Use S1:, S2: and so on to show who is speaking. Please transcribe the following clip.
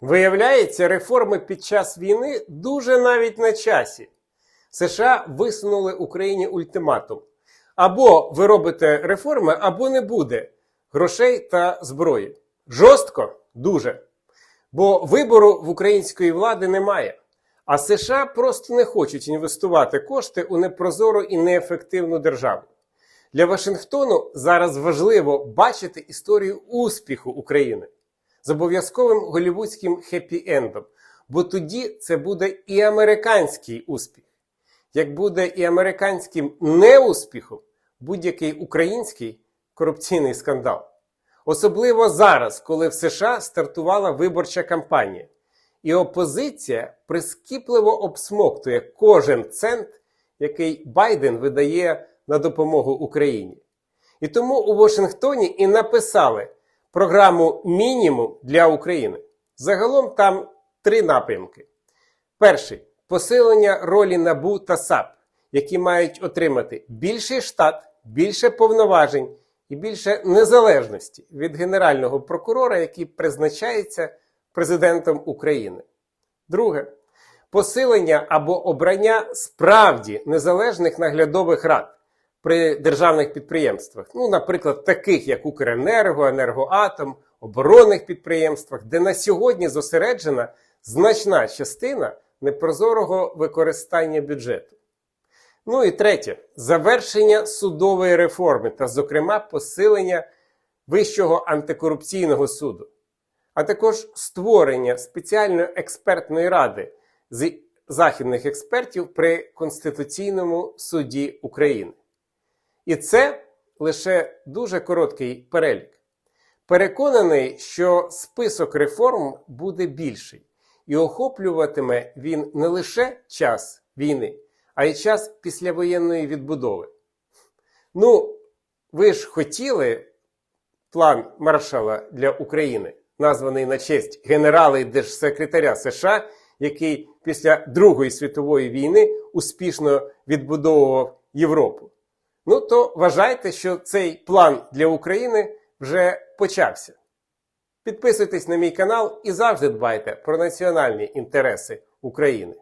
S1: Виявляється, реформи під час війни дуже навіть на часі. США висунули Україні ультиматум: або ви робите реформи, або не буде грошей та зброї. Жорстко дуже. Бо вибору в української влади немає. А США просто не хочуть інвестувати кошти у непрозору і неефективну державу. Для Вашингтону зараз важливо бачити історію успіху України з обов'язковим голівудським хеппі-ендом, бо тоді це буде і американський успіх. Як буде і американським неуспіхом будь-який український корупційний скандал. Особливо зараз, коли в США стартувала виборча кампанія, і опозиція прискіпливо обсмоктує кожен цент, який Байден видає на допомогу Україні. І тому у Вашингтоні і написали програму мінімум для України. Загалом там три напрямки: перший посилення ролі НАБУ та САП, які мають отримати більший штат, більше повноважень і більше незалежності від генерального прокурора, який призначається президентом України. Друге посилення або обрання справді незалежних наглядових рад при державних підприємствах, ну, наприклад, таких як Укренерго, Енергоатом, оборонних підприємствах, де на сьогодні зосереджена значна частина непрозорого використання бюджету. Ну і третє завершення судової реформи та, зокрема, посилення Вищого антикорупційного суду, а також створення спеціальної експертної ради з західних експертів при Конституційному суді України. І це лише дуже короткий перелік. Переконаний, що список реформ буде більший, і охоплюватиме він не лише час війни, а й час післявоєнної відбудови. Ну, ви ж хотіли план маршала для України, названий на честь генерала і держсекретаря США, який після Другої світової війни успішно відбудовував Європу. Ну, то вважайте, що цей план для України вже почався. Підписуйтесь на мій канал і завжди дбайте про національні інтереси України.